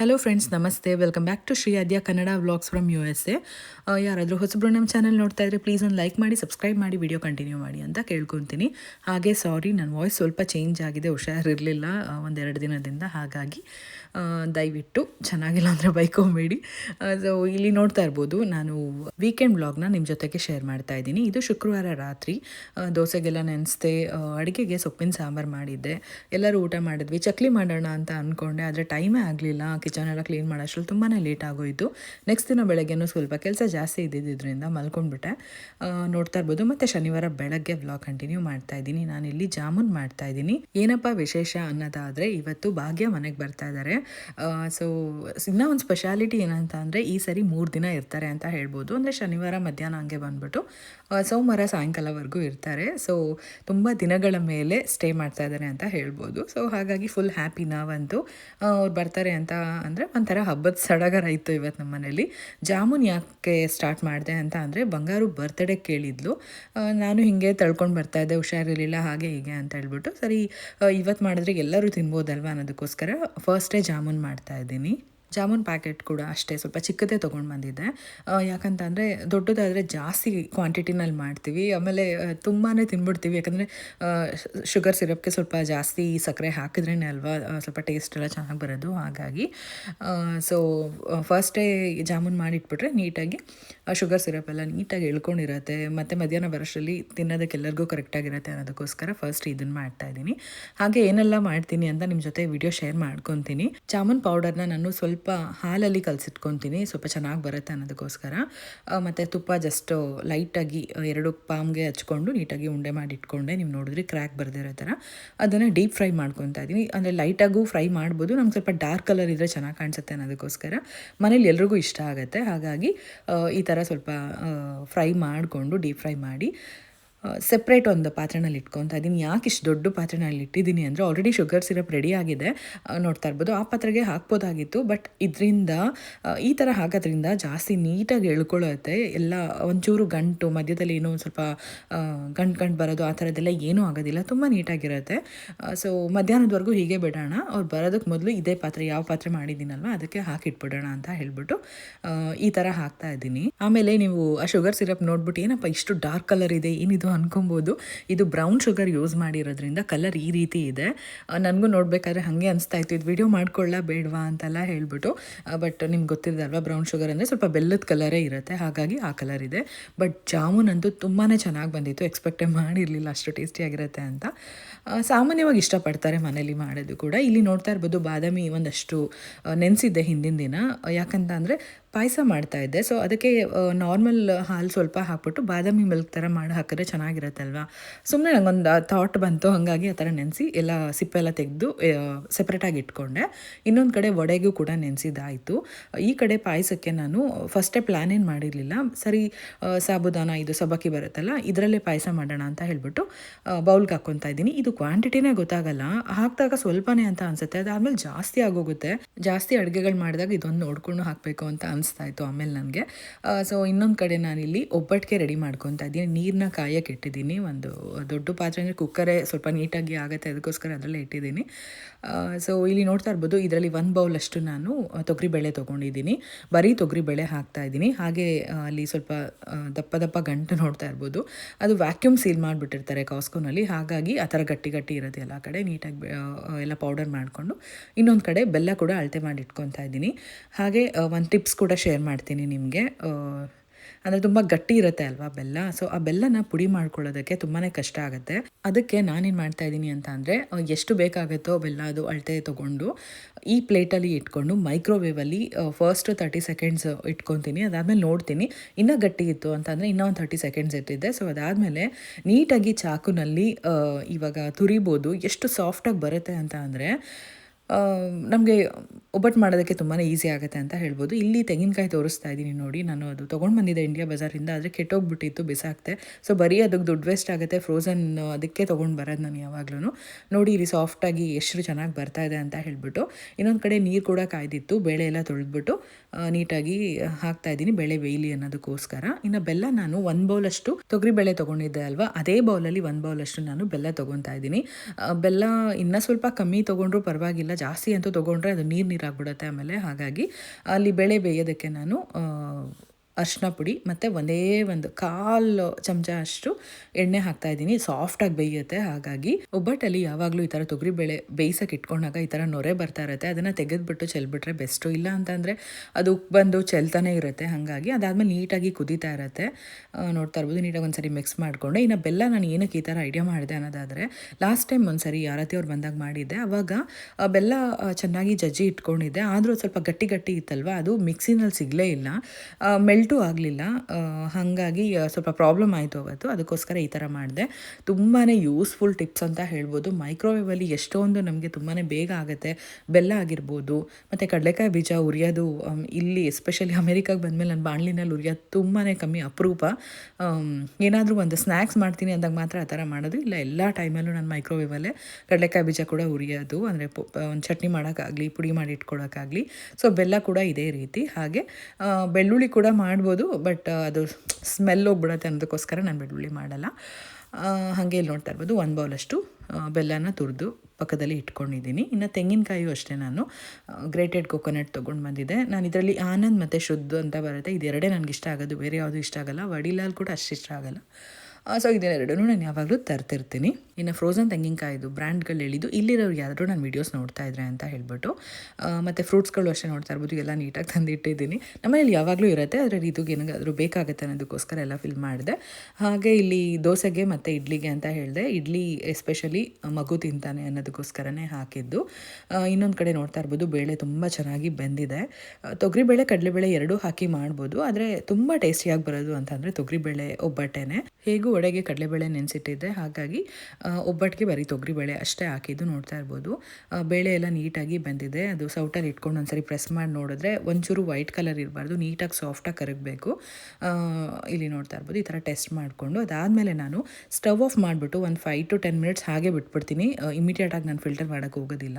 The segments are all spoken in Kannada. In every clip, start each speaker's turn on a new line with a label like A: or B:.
A: ಹಲೋ ಫ್ರೆಂಡ್ಸ್ ನಮಸ್ತೆ. Welcome back to Shri Adya Kannada vlogs from U S A ಯಾರಾದರೂ ಹೊಸಬ್ರು ನಮ್ಮ ಚಾನಲ್ ನೋಡ್ತಾ ಇದ್ರೆ ಪ್ಲೀಸ್ ಒಂದು ಲೈಕ್ ಮಾಡಿ ಸಬ್ಸ್ಕ್ರೈಬ್ ಮಾಡಿ ವಿಡಿಯೋ ಕಂಟಿನ್ಯೂ ಮಾಡಿ ಅಂತ ಕೇಳ್ಕೊತೀನಿ ಹಾಗೆ ಸಾರಿ ನನ್ನ ವಾಯ್ಸ್ ಸ್ವಲ್ಪ ಚೇಂಜ್ ಆಗಿದೆ, ಹುಷಾರಿರಲಿಲ್ಲ ಒಂದೆರಡು ದಿನದಿಂದ ಹಾಗಾಗಿ. ದಯವಿಟ್ಟು ಚೆನ್ನಾಗಿಲ್ಲ ಅಂದರೆ ಬೈಕೊಂಬೇಡಿ ಸೊ ಇಲ್ಲಿ ನೋಡ್ತಾ ಇರ್ಬೋದು, ನಾನು ವೀಕೆಂಡ್ ವ್ಲಾಗ್ನ ನಿಮ್ಮ ಜೊತೆಗೆ ಶೇರ್ ಮಾಡ್ತಾ ಇದ್ದೀನಿ. ಇದು ಶುಕ್ರವಾರ ರಾತ್ರಿ. ದೋಸೆಗೆಲ್ಲ ನೆನೆಸ್ದೆ ಅಡುಗೆಗೆ ಸೊಪ್ಪಿನ ಸಾಂಬಾರು ಮಾಡಿದ್ದೆ. ಎಲ್ಲರೂ ಊಟ ಮಾಡಿದ್ವಿ. ಚಕ್ಲಿ ಮಾಡೋಣ ಅಂತ ಅಂದ್ಕೊಂಡೆ ಆದರೆ ಟೈಮೇ ಆಗಲಿಲ್ಲ. ಕಿಚನ್ ಎಲ್ಲ ಕ್ಲೀನ್ ಮಾಡೋಷ್ಟ್ರಲ್ಲಿ ತುಂಬಾ ಲೇಟ್ ಆಗೋಯಿತು. ನೆಕ್ಸ್ಟ್ ದಿನ ಬೆಳಗ್ಗೆನೂ ಸ್ವಲ್ಪ ಕೆಲಸ ಜಾಸ್ತಿ ಇದ್ದಿದ್ದರಿಂದ ಮಲ್ಕೊಂಡ್ಬಿಟ್ಟೆ. ನೋಡ್ತಾ ಇರ್ಬೋದು. ಮತ್ತು ಶನಿವಾರ ಬೆಳಗ್ಗೆ ವ್ಲಾಗ್ ಕಂಟಿನ್ಯೂ ಮಾಡ್ತಾ ಇದ್ದೀನಿ. ನಾನು ಇಲ್ಲಿ ಜಾಮೂನ್ ಮಾಡ್ತಾ ಇದ್ದೀನಿ. ಏನಪ್ಪ ವಿಶೇಷ ಅನ್ನೋದಾದರೆ, ಇವತ್ತು ಭಾಗ್ಯ ಮನೆಗೆ ಬರ್ತಾ ಇದ್ದಾರೆ ಸೊ ಇನ್ನೂ ಒಂದು ಸ್ಪೆಷಾಲಿಟಿ ಏನಂತ ಅಂದರೆ ಈ ಸರಿ ಮೂರು ದಿನ ಇರ್ತಾರೆ ಅಂತ ಹೇಳ್ಬೋದು. ಅಂದರೆ ಶನಿವಾರ, ಮಧ್ಯಾಹ್ನ ಹಂಗೆ ಬಂದ್ಬಿಟ್ಟು ಸೋಮವಾರ, ಸಾಯಂಕಾಲವರೆಗೂ ಇರ್ತಾರೆ. ಸೊ ತುಂಬ ದಿನಗಳ ಮೇಲೆ ಸ್ಟೇ ಮಾಡ್ತಾ ಇದ್ದಾರೆ ಅಂತ ಹೇಳ್ಬೋದು. ಸೊ ಹಾಗಾಗಿ ಫುಲ್ ಹ್ಯಾಪಿ ನಾವಂತೂ ಅವ್ರು ಬರ್ತಾರೆ ಅಂತ ಅಂದರೆ ಒಂಥರ ಹಬ್ಬದ ಸಡಗರ ಇತ್ತು ಇವತ್ತು ನಮ್ಮ ಮನೇಲಿ ಜಾಮೂನ್ ಯಾಕೆ ಸ್ಟಾರ್ಟ್ ಮಾಡಿದೆ ಅಂತ ಅಂದರೆ ಬಂಗಾರು ಬರ್ತ್ಡೇ ಕೇಳಿದ್ಲು. ನಾನು ಹಿಂಗೆ ತಳ್ಕೊಂಡು ಬರ್ತಾ ಇದ್ದೆ, ಹುಷಾರಿರಲಿಲ್ಲ, ಹಾಗೆ ಹೀಗೆ ಅಂತ ಹೇಳ್ಬಿಟ್ಟು. ಸರಿ ಇವತ್ತು ಮಾಡಿದ್ರೆ ಎಲ್ಲರೂ ತಿನ್ಬೋದಲ್ವಾ ಅನ್ನೋದಕ್ಕೋಸ್ಕರ ಫಸ್ಟೇ ಜಾಮೂನ್ ಮಾಡ್ತಾ ಇದ್ದೀನಿ. ಜಾಮೂನ್ ಪ್ಯಾಕೆಟ್ ಕೂಡ ಅಷ್ಟೇ ಸ್ವಲ್ಪ ಚಿಕ್ಕದೇ ತೊಗೊಂಡು ಬಂದಿದ್ದೆ. ಯಾಕಂತ ಯಾಕಂತಂದರೆ ದೊಡ್ಡದಾದರೆ ಜಾಸ್ತಿ ಕ್ವಾಂಟಿಟಿನಲ್ಲಿ ಮಾಡ್ತೀವಿ. ಆಮೇಲೆ ತುಂಬಾ ತಿನ್ಬಿಡ್ತೀವಿ. ಯಾಕಂದರೆ ಶುಗರ್ ಸಿರಪ್ಗೆ ಸ್ವಲ್ಪ ಜಾಸ್ತಿ ಸಕ್ಕರೆ ಹಾಕಿದ್ರೇ ಅಲ್ವಾ ಸ್ವಲ್ಪ ಟೇಸ್ಟ್ ಎಲ್ಲ ಚೆನ್ನಾಗಿ ಬರೋದು. ಹಾಗಾಗಿ ಸೊ ಫಸ್ಟೇ ಜಾಮೂನ್ ಮಾಡಿಟ್ಬಿಟ್ರೆ ನೀಟಾಗಿ ಶುಗರ್ ಸಿರಪ್ ಎಲ್ಲ ನೀಟಾಗಿ ಇಳ್ಕೊಂಡಿರತ್ತೆ ಮತ್ತು ಮಧ್ಯಾಹ್ನ ಬರೋಷ್ಟರಲ್ಲಿ ತಿನ್ನೋದಕ್ಕೆ ಎಲ್ಲರಿಗೂ ಕರೆಕ್ಟಾಗಿರುತ್ತೆ ಅನ್ನೋದಕ್ಕೋಸ್ಕರ ಫಸ್ಟ್ ಇದನ್ನು ಮಾಡ್ತಾ ಇದ್ದೀನಿ. ಹಾಗೆ ಏನೆಲ್ಲ ಮಾಡ್ತೀನಿ ಅಂತ ನಿಮ್ಮ ಜೊತೆ ವಿಡಿಯೋ ಶೇರ್ ಮಾಡ್ಕೊತೀನಿ. ಜಾಮೂನ್ ಪೌಡರ್ನ ನಾನು ಸ್ವಲ್ಪ ಹಾಲಲ್ಲಿ ಕಲಸಿಟ್ಕೊತೀನಿ, ಸ್ವಲ್ಪ ಚೆನ್ನಾಗಿ ಬರುತ್ತೆ ಅನ್ನೋದಕ್ಕೋಸ್ಕರ. ಮತ್ತು ತುಪ್ಪ ಜಸ್ಟ್ ಲೈಟಾಗಿ ಎರಡು ಪಾಮ್ಗೆ ಹಚ್ಕೊಂಡು ನೀಟಾಗಿ ಉಂಡೆ ಮಾಡಿ ಇಟ್ಕೊಂಡೆ ನೀವು ನೋಡಿದ್ರೆ ಕ್ರ್ಯಾಕ್ ಬರ್ದಿರೋ ಥರ. ಅದನ್ನು ಡೀಪ್ ಫ್ರೈ ಮಾಡ್ಕೊತಾ ಇದ್ದೀನಿ ಅಂದರೆ ಲೈಟಾಗೂ ಫ್ರೈ ಮಾಡ್ಬೋದು. ನಮ್ಗೆ ಸ್ವಲ್ಪ ಡಾರ್ಕ್ ಕಲರ್ ಇದ್ದರೆ ಚೆನ್ನಾಗಿ ಕಾಣಿಸುತ್ತೆ ಅನ್ನೋದಕ್ಕೋಸ್ಕರ. ಮನೇಲಿ ಎಲ್ರಿಗೂ ಇಷ್ಟ ಆಗುತ್ತೆ. ಹಾಗಾಗಿ ಈ ಥರ ಸ್ವಲ್ಪ ಫ್ರೈ ಮಾಡಿಕೊಂಡು ಡೀಪ್ ಫ್ರೈ ಮಾಡಿ ಸೆಪ್ರೇಟ್ ಒಂದು ಪಾತ್ರೆನಲ್ಲಿ ಇಟ್ಕೊತಾ ಇದ್ದೀನಿ. ಯಾಕೆ ಇಷ್ಟು ದೊಡ್ಡ ಪಾತ್ರೆನಲ್ಲಿ ಇಟ್ಟಿದ್ದೀನಿ ಅಂದರೆ ಆಲ್ರೆಡಿ ಶುಗರ್ ಸಿರಪ್ ರೆಡಿ ಆಗಿದೆ. ನೋಡ್ತಾ ಇರ್ಬೋದು. ಆ ಪಾತ್ರೆಗೆ ಹಾಕ್ಬೋದಾಗಿತ್ತು. ಬಟ್ ಇದರಿಂದ ಈ ಥರ ಹಾಕೋದ್ರಿಂದ ಜಾಸ್ತಿ ನೀಟಾಗಿ ಎಳ್ಕೊಳ್ಳುತ್ತೆ. ಎಲ್ಲ ಒಂಚೂರು ಗಂಟು, ಮಧ್ಯದಲ್ಲಿ ಏನೋ ಒಂದು ಸ್ವಲ್ಪ ಗಂಟು ಗಂಟು ಬರೋದು, ಆ ಥರದ್ದೆಲ್ಲ ಏನೂ ಆಗೋದಿಲ್ಲ. ತುಂಬ ನೀಟಾಗಿರುತ್ತೆ. ಸೊ ಮಧ್ಯಾಹ್ನದವರೆಗೂ ಹೀಗೆ ಬಿಡೋಣ. ಅವ್ರು ಬರೋದಕ್ಕೆ ಮೊದಲು ಇದೇ ಪಾತ್ರೆ, ಯಾವ ಪಾತ್ರೆ ಮಾಡಿದ್ದೀನಲ್ವ, ಅದಕ್ಕೆ ಹಾಕಿಟ್ಬಿಡೋಣ ಅಂತ ಹೇಳ್ಬಿಟ್ಟು ಈ ಥರ ಹಾಕ್ತಾ ಇದ್ದೀನಿ. ಆಮೇಲೆ ನೀವು ಆ ಶುಗರ್ ಸಿರಪ್ ನೋಡ್ಬಿಟ್ಟು, ಏನಪ್ಪ ಇಷ್ಟು ಡಾರ್ಕ್ ಕಲರ್ ಇದೆ, ಏನಿದು ಅನ್ಕೊಬೋದು. ಇದು ಬ್ರೌನ್ ಶುಗರ್ ಯೂಸ್ ಮಾಡಿರೋದ್ರಿಂದ ಕಲರ್ ಈ ರೀತಿ ಇದೆ. ನನಗೂ ನೋಡಬೇಕಾದ್ರೆ ಹಾಗೆ ಅನಿಸ್ತಾ ಇತ್ತು. ಇದು ವಿಡಿಯೋ ಮಾಡ್ಕೊಳ್ಳ ಬೇಡವಾ ಅಂತೆಲ್ಲ ಹೇಳ್ಬಿಟ್ಟು ಬಟ್ ನಿಮ್ಗೆ ಗೊತ್ತಿರೋದಲ್ವಾ ಬ್ರೌನ್ ಶುಗರ್ ಅಂದರೆ ಸ್ವಲ್ಪ ಬೆಲ್ಲದ ಕಲರೇ ಇರುತ್ತೆ. ಹಾಗಾಗಿ ಆ ಕಲರ್ ಇದೆ. ಬಟ್ ಜಾಮೂನ್ ಅಂತೂ ತುಂಬಾ ಚೆನ್ನಾಗಿ ಬಂದಿತ್ತು. ಎಕ್ಸ್ಪೆಕ್ಟೇ ಮಾಡಿರಲಿಲ್ಲ ಅಷ್ಟು ಟೇಸ್ಟಿಯಾಗಿರುತ್ತೆ ಅಂತ. ಸಾಮಾನ್ಯವಾಗಿ ಇಷ್ಟಪಡ್ತಾರೆ ಮನೇಲಿ ಮಾಡೋದು ಕೂಡ. ಇಲ್ಲಿ ನೋಡ್ತಾ ಇರ್ಬೋದು, ಬಾದಾಮಿ ಒಂದಷ್ಟು ನೆನೆಸಿದ್ದೆ ಹಿಂದಿನ ದಿನ. ಯಾಕಂತ ಅಂದರೆ ಪಾಯಸ ಮಾಡ್ತಾ ಇದ್ದೆ. ಸೊ ಅದಕ್ಕೆ ನಾರ್ಮಲ್ ಹಾಲು ಸ್ವಲ್ಪ ಹಾಕ್ಬಿಟ್ಟು ಬಾದಾಮಿ ಮಿಲ್ಕ್ ಥರ ಮಾಡಿ ಹಾಕಿದ್ರೆ ಚೆನ್ನಾಗಿರುತ್ತೆ ಅಲ್ವಾ ಸುಮ್ಮನೆ ನನಗೊಂದು ಥಾಟ್ ಬಂತು. ಹಾಗಾಗಿ ಆ ಥರ ನೆನೆಸಿ ಎಲ್ಲ ಸಿಪ್ಪೆ ಎಲ್ಲ ತೆಗೆದು ಸೆಪ್ರೇಟಾಗಿ ಇಟ್ಕೊಂಡೆ. ಇನ್ನೊಂದು ಕಡೆ ವಡೆಗೂ ಕೂಡ ನೆನೆಸಿದ್ದಾಯಿತು. ಈ ಕಡೆ ಪಾಯಸಕ್ಕೆ ನಾನು ಫಸ್ಟೇ ಪ್ಲ್ಯಾನ್ ಏನು ಮಾಡಿರಲಿಲ್ಲ. ಸರಿ ಸಾಬುದಾನ ಇದು ಸಬಕ್ಕಿ ಬರುತ್ತಲ್ಲ, ಇದರಲ್ಲೇ ಪಾಯಸ ಮಾಡೋಣ ಅಂತ ಹೇಳ್ಬಿಟ್ಟು ಬೌಲ್ಗೆ ಹಾಕ್ಕೊತಾ ಇದ್ದೀನಿ. ಇದು ಕ್ವಾಂಟಿಟಿನೇ ಗೊತ್ತಾಗಲ್ಲ. ಹಾಕಿದಾಗ ಸ್ವಲ್ಪನೇ ಅಂತ ಅನ್ಸುತ್ತೆ. ಅದಾದಮೇಲೆ ಜಾಸ್ತಿ ಆಗೋಗುತ್ತೆ. ಜಾಸ್ತಿ ಅಡುಗೆಗಳು ಮಾಡಿದಾಗ ಇದೊಂದು ನೋಡ್ಕೊಂಡು ಹಾಕಬೇಕು ಅಂತ ಅನಿಸ್ತಾ ಇತ್ತು ಆಮೇಲೆ ನನಗೆ. ಸೊ ಇನ್ನೊಂದು ಕಡೆ ನಾನಿಲ್ಲಿ ಒಬ್ಬಟ್ಟಿಗೆ ರೆಡಿ ಮಾಡ್ಕೊತಾ ಇದ್ದೀನಿ. ನೀರನ್ನ ಕಾಯಕ್ಕೆ ಇಟ್ಟಿದ್ದೀನಿ. ಒಂದು ದೊಡ್ಡ ಪಾತ್ರೆ ಅಂದರೆ ಕುಕ್ಕರೇ ಸ್ವಲ್ಪ ನೀಟಾಗಿ ಆಗುತ್ತೆ ಅದಕ್ಕೋಸ್ಕರ ಅದರಲ್ಲೇ ಇಟ್ಟಿದ್ದೀನಿ. ಸೊ ಇಲ್ಲಿ ನೋಡ್ತಾ ಇರ್ಬೋದು, ಇದರಲ್ಲಿ ಒಂದು ಬೌಲಷ್ಟು ನಾನು ತೊಗರಿಬೇಳೆ ತೊಗೊಂಡಿದ್ದೀನಿ. ಬರೀ ತೊಗರಿಬೇಳೆ ಹಾಕ್ತಾ ಇದ್ದೀನಿ. ಹಾಗೆ ಅಲ್ಲಿ ಸ್ವಲ್ಪ ದಪ್ಪ ದಪ್ಪ ಗಂಟು ನೋಡ್ತಾ ಇರ್ಬೋದು. ಅದು ವ್ಯಾಕ್ಯೂಮ್ ಸೀಲ್ ಮಾಡಿಬಿಟ್ಟಿರ್ತಾರೆ ಕಾಸ್ಕೋನಲ್ಲಿ ಹಾಗಾಗಿ ಆ ಥರ ಗಟ್ಟಿ ಗಟ್ಟಿ ಇರುತ್ತೆ ಎಲ್ಲ ಕಡೆ. ನೀಟಾಗಿ ಎಲ್ಲ ಪೌಡರ್ ಮಾಡಿಕೊಂಡು. ಇನ್ನೊಂದು ಕಡೆ ಬೆಲ್ಲ ಕೂಡ ಅಳತೆ ಮಾಡಿ ಇಟ್ಕೊತಾ ಇದ್ದೀನಿ. ಹಾಗೆ ಒಂದು ಟಿಪ್ಸ್ ಕೂಡ ಶೇರ್ ಮಾಡ್ತೀನಿ ನಿಮಗೆ. ಅಂದರೆ ತುಂಬ ಗಟ್ಟಿ ಇರುತ್ತೆ ಅಲ್ವಾ ಬೆಲ್ಲ? ಸೊ ಆ ಬೆಲ್ಲನ ಪುಡಿ ಮಾಡ್ಕೊಳ್ಳೋದಕ್ಕೆ ತುಂಬಾ ಕಷ್ಟ ಆಗುತ್ತೆ. ಅದಕ್ಕೆ ನಾನೇನು ಮಾಡ್ತಾ ಇದ್ದೀನಿ ಅಂತ ಅಂದರೆ ಎಷ್ಟು ಬೇಕಾಗುತ್ತೋ ಬೆಲ್ಲ ಅದು ಅಳತೆ ತೊಗೊಂಡು, ಈ ಪ್ಲೇಟಲ್ಲಿ ಇಟ್ಕೊಂಡು, ಮೈಕ್ರೋವೇವಲ್ಲಿ ಫಸ್ಟ್ ತರ್ಟಿ ಸೆಕೆಂಡ್ಸ್ ಇಟ್ಕೊತೀನಿ. ಅದಾದಮೇಲೆ ನೋಡ್ತೀನಿ, ಇನ್ನೂ ಗಟ್ಟಿ ಇತ್ತು ಅಂತಂದರೆ ಇನ್ನೂ ಒಂದು ತರ್ಟಿ ಸೆಕೆಂಡ್ಸ್ ಇಟ್ಟಿದ್ದೆ. ಸೊ ಅದಾದಮೇಲೆ ನೀಟಾಗಿ ಚಾಕುನಲ್ಲಿ ಇವಾಗ ತುರಿಬೋದು, ಎಷ್ಟು ಸಾಫ್ಟಾಗಿ ಬರುತ್ತೆ ಅಂತ ಅಂದರೆ ನಮಗೆ ಒಬ್ಬಟ್ಟು ಮಾಡೋದಕ್ಕೆ ತುಂಬಾ ಈಸಿ ಆಗುತ್ತೆ ಅಂತ ಹೇಳ್ಬೋದು. ಇಲ್ಲಿ ತೆಂಗಿನಕಾಯಿ ತೋರಿಸ್ತಾ ಇದ್ದೀನಿ ನೋಡಿ, ನಾನು ಅದು ತೊಗೊಂಡು ಬಂದಿದ್ದೆ ಇಂಡಿಯಾ ಬಜಾರಿಂದ ಆದರೆ ಕೆಟ್ಟೋಗ್ಬಿಟ್ಟಿತ್ತು, ಬಿಸಾಕ್ತೆ. ಸೊ ಬರೀ ಅದಕ್ಕೆ ದುಡ್ಡು ವೇಸ್ಟ್ ಆಗುತ್ತೆ ಫ್ರೋಝನ್ ಅದಕ್ಕೆ ತೊಗೊಂಡು ಬರೋದು ನಾನು ಯಾವಾಗಲೂ ನೋಡಿ, ಇಲ್ಲಿ ಸಾಫ್ಟಾಗಿ ಎಷ್ಟು ಚೆನ್ನಾಗಿ ಬರ್ತಾ ಇದೆ ಅಂತ ಹೇಳಿಬಿಟ್ಟು, ಇನ್ನೊಂದು ಕಡೆ ನೀರು ಕೂಡ ಕಾಯ್ದಿತ್ತು, ಬೇಳೆ ಎಲ್ಲ ತೊಳೆದ್ಬಿಟ್ಟು ನೀಟಾಗಿ ಹಾಕ್ತಾ ಇದ್ದೀನಿ ಬೇಳೆ ಬೇಯಲಿ ಅನ್ನೋದಕ್ಕೋಸ್ಕರ. ಇನ್ನು ಬೆಲ್ಲ ನಾನು ಒಂದು ಬೌಲಷ್ಟು ತೊಗರಿ ಬೇಳೆ ತೊಗೊಂಡಿದ್ದೆ ಅಲ್ವಾ, ಅದೇ ಬೌಲಲ್ಲಿ ಒಂದು ಬೌಲಷ್ಟು ನಾನು ಬೆಲ್ಲ ತೊಗೊತಾ ಇದ್ದೀನಿ. ಬೆಲ್ಲ ಇನ್ನೂ ಸ್ವಲ್ಪ ಕಮ್ಮಿ ತೊಗೊಂಡ್ರೂ ಪರವಾಗಿಲ್ಲ ಜಾಸ್ತಿ ಅಂತೂ ತೊಗೊಂಡ್ರೆ ಅದು ನೀರು ನೀರಾಗ್ಬಿಡುತ್ತೆ ಆಮೇಲೆ ಹಾಗಾಗಿ ಅಲ್ಲಿ ಬೆಳೆ ಬೇಯೋದಕ್ಕೆ ನಾನು ಅರಿಶಿನ ಪುಡಿ ಮತ್ತು ಒಂದೇ ಒಂದು ಕಾಲು ಚಮಚ ಅಷ್ಟು ಎಣ್ಣೆ ಹಾಕ್ತಾ ಇದ್ದೀನಿ. ಸಾಫ್ಟಾಗಿ ಬೇಯುತ್ತೆ, ಹಾಗಾಗಿ ಒಬ್ಬಟ್ಟಲ್ಲಿ ಯಾವಾಗಲೂ ಈ ಥರ ತೊಗರಿಬೇಳೆ ಬೇಯಿಸೋಕೆ ಇಟ್ಕೊಂಡಾಗ ಈ ಥರ ನೊರೆ ಬರ್ತಾ ಇರುತ್ತೆ. ಅದನ್ನು ತೆಗೆದುಬಿಟ್ಟು ಚೆಲ್ಬಿಟ್ರೆ ಬೆಸ್ಟು ಇಲ್ಲ ಅಂತಂದರೆ ಅದು ಬಂದು ಚೆಲ್ತಾನೆ ಇರುತ್ತೆ. ಹಾಗಾಗಿ ಅದಾದಮೇಲೆ ನೀಟಾಗಿ ಕುದೀತಾ ಇರುತ್ತೆ. ನೋಡ್ತಾ ಇರ್ಬೋದು. ನೀಟಾಗಿ ಒಂದ್ಸರಿ ಮಿಕ್ಸ್ ಮಾಡಿಕೊಂಡೆ ಇನ್ನು ಬೆಲ್ಲ ನಾನು ಏನಕ್ಕೆ ಈ ಥರ ಐಡಿಯಾ ಮಾಡಿದೆ ಅನ್ನೋದಾದರೆ ಲಾಸ್ಟ್ ಟೈಮ್ ಒಂದ್ಸರಿ ಯಾರತಿ ಅವ್ರು ಬಂದಾಗ ಮಾಡಿದ್ದೆ. ಆವಾಗ ಬೆಲ್ಲ ಚೆನ್ನಾಗಿ ಜಜ್ಜಿ ಇಟ್ಕೊಂಡಿದ್ದೆ. ಆದರೂ ಸ್ವಲ್ಪ ಗಟ್ಟಿ ಗಟ್ಟಿ ಇತ್ತಲ್ವ? ಅದು ಮಿಕ್ಸಿನಲ್ಲಿ ಸಿಗಲೇ ಇಲ್ಲ. ಮೆಲ್ಟು ಆಗಲಿಲ್ಲ. ಹಾಗಾಗಿ ಸ್ವಲ್ಪ ಪ್ರಾಬ್ಲಮ್ ಆಯಿತು ಅವತ್ತು. ಅದಕ್ಕೋಸ್ಕರ ಈ ಥರ ಮಾಡಿದೆ. ತುಂಬಾ ಯೂಸ್ಫುಲ್ ಟಿಪ್ಸ್ ಅಂತ ಹೇಳ್ಬೋದು. ಮೈಕ್ರೋವೇವಲ್ಲಿ ಎಷ್ಟೊಂದು ನಮಗೆ ತುಂಬಾ ಬೇಗ ಆಗುತ್ತೆ. ಬೆಲ್ಲ ಆಗಿರ್ಬೋದು, ಮತ್ತು ಕಡಲೆಕಾಯಿ ಬೀಜ ಉರಿಯೋದು ಇಲ್ಲಿ ಎಸ್ಪೆಷಲಿ ಅಮೇರಿಕಾಗೆ ಬಂದಮೇಲೆ ನಾನು ಬಾಣಲಿನಲ್ಲಿ ಉರಿಯೋದು ತುಂಬಾ ಕಮ್ಮಿ, ಅಪರೂಪ. ಏನಾದರೂ ಒಂದು ಸ್ನ್ಯಾಕ್ಸ್ ಮಾಡ್ತೀನಿ ಅಂದಾಗ ಮಾತ್ರ ಆ ಥರ ಮಾಡೋದು. ಇಲ್ಲ, ಎಲ್ಲ ಟೈಮಲ್ಲೂ ನಾನು ಮೈಕ್ರೋವೇವಲ್ಲೇ ಕಡಲೆಕಾಯಿ ಬೀಜ ಕೂಡ ಉರಿಯೋದು. ಅಂದರೆ ಒಂದು ಚಟ್ನಿ ಮಾಡೋಕ್ಕಾಗಲಿ, ಪುಡಿ ಮಾಡಿ ಇಟ್ಕೊಳೋಕ್ಕಾಗಲಿ. ಸೊ ಬೆಲ್ಲ ಕೂಡ ಇದೇ ರೀತಿ. ಹಾಗೆ ಬೆಳ್ಳುಳ್ಳಿ ಕೂಡ ಮಾಡ್ಬೋದು ಬಟ್ ಅದು ಸ್ಮೆಲ್ ಹೋಗ್ಬಿಡತ್ತೆ ಅನ್ನೋದಕ್ಕೋಸ್ಕರ ನಾನು ಬೆಳ್ಳುಳ್ಳಿ ಮಾಡಲ್ಲ. ಹಾಗೆ ಇಲ್ಲಿ ನೋಡ್ತಾ ಇರ್ಬೋದು ಒಂದು ಬೌಲಷ್ಟು ಬೆಲ್ಲನ ತುರಿದು ಪಕ್ಕದಲ್ಲಿ ಇಟ್ಕೊಂಡಿದ್ದೀನಿ. ಇನ್ನು ತೆಂಗಿನಕಾಯಿಯೂ ಅಷ್ಟೇ ನಾನು ಗ್ರೇಟೆಡ್ ಕೊಕೊನಟ್ ತೊಗೊಂಡು ಬಂದಿದ್ದೆ ನಾನು ಇದರಲ್ಲಿ ಆನಂದ್ ಮತ್ತು ಶುದ್ಧ ಅಂತ ಬರುತ್ತೆ. ಇದೆರಡೇ ನನಗೆ ಇಷ್ಟ ಆಗೋದು, ಬೇರೆ ಯಾವುದು ಇಷ್ಟ ಆಗಲ್ಲ. ವಡಿಲಾಲ್ ಕೂಡ ಅಷ್ಟು ಇಷ್ಟ ಆಗಲ್ಲ. ಸೊ ಇದೆರಡೂ ನಾನು ಯಾವಾಗಲೂ ತರ್ತಿರ್ತೀನಿ. ಇನ್ನು ಫ್ರೋಝನ್ ತೆಂಗಿನಕಾಯಿದು ಬ್ರ್ಯಾಂಡ್ಗಳು ಹೇಳಿದ್ದು ಇಲ್ಲಿರೋರು ಯಾರು ನಾನು ವೀಡಿಯೋಸ್ ನೋಡ್ತಾ ಇದ್ರೆ ಅಂತ ಹೇಳ್ಬಿಟ್ಟು ಮತ್ತು ಫ್ರೂಟ್ಸ್ಗಳು ಅಷ್ಟೇ ನೋಡ್ತಾ ಇರ್ಬೋದು ಎಲ್ಲ ನೀಟಾಗಿ ತಂದಿಟ್ಟಿದ್ದೀನಿ. ನಮ್ಮಲ್ಲಿ ಯಾವಾಗಲೂ ಇರುತ್ತೆ, ಆದರೆ ಇದು ಏನಾದರೂ ಬೇಕಾಗುತ್ತೆ ಅನ್ನೋದಕ್ಕೋಸ್ಕರ ಎಲ್ಲ ಫಿಲ್ ಮಾಡಿದೆ. ಹಾಗೆ ಇಲ್ಲಿ ದೋಸೆಗೆ ಮತ್ತು ಇಡ್ಲಿಗೆ ಅಂತ ಹೇಳಿದೆ. ಇಡ್ಲಿ ಎಸ್ಪೆಷಲಿ ಮಗು ತಿಂತಾನೆ ಅನ್ನೋದಕ್ಕೋಸ್ಕರನೇ ಹಾಕಿದ್ದು. ಇನ್ನೊಂದು ಕಡೆ ನೋಡ್ತಾ ಇರ್ಬೋದು, ಬೇಳೆ ತುಂಬ ಚೆನ್ನಾಗಿ ಬೆಂದಿದೆ. ತೊಗರಿಬೇಳೆ, ಕಡಲೆಬೇಳೆ ಎರಡೂ ಹಾಕಿ ಮಾಡ್ಬೋದು, ಆದರೆ ತುಂಬ ಟೇಸ್ಟಿಯಾಗಿ ಬರೋದು ಅಂತಂದರೆ ತೊಗರಿಬೇಳೆ ಒಬ್ಬಟ್ಟೆನೆ. ಹೇಗೂ ಒಡೆಗೆ ಕಡಲೆಬೇಳೆ ನೆನೆಸಿಟ್ಟಿದ್ದೆ. ಹಾಗಾಗಿ ಒಬ್ಬಟ್ಟಿಗೆ ಬರೀ ತೊಗರಿಬೇಳೆ ಅಷ್ಟೇ ಹಾಕಿದ್ದು ನೋಡ್ತಾ ಇರ್ಬೋದು. ಬೇಳೆ ಎಲ್ಲ ನೀಟಾಗಿ ಬಂದಿದೆ. ಅದು ಸೌಟಲ್ಲಿ ಇಟ್ಕೊಂಡು ಒಂದ್ಸರಿ ಪ್ರೆಸ್ ಮಾಡಿ ನೋಡಿದ್ರೆ ಒಂಚೂರು ವೈಟ್ ಕಲರ್ ಇರಬಾರ್ದು. ನೀಟಾಗಿ ಸಾಫ್ಟಾಗಿ ಕರಗಬೇಕು. ಇಲ್ಲಿ ನೋಡ್ತಾ ಇರ್ಬೋದು, ಈ ಥರ ಟೆಸ್ಟ್ ಮಾಡಿಕೊಂಡು. ಅದಾದಮೇಲೆ ನಾನು ಸ್ಟವ್ ಆಫ್ ಮಾಡಿಬಿಟ್ಟು ಒಂದು ಫೈವ್ ಟು ಟೆನ್ ಮಿನಿಟ್ಸ್ ಹಾಗೆ ಬಿಟ್ಬಿಡ್ತೀನಿ. ಇಮಿಡಿಯೇಟಾಗಿ ನಾನು ಫಿಲ್ಟರ್ ಮಾಡೋಕ್ಕೆ ಹೋಗೋದಿಲ್ಲ.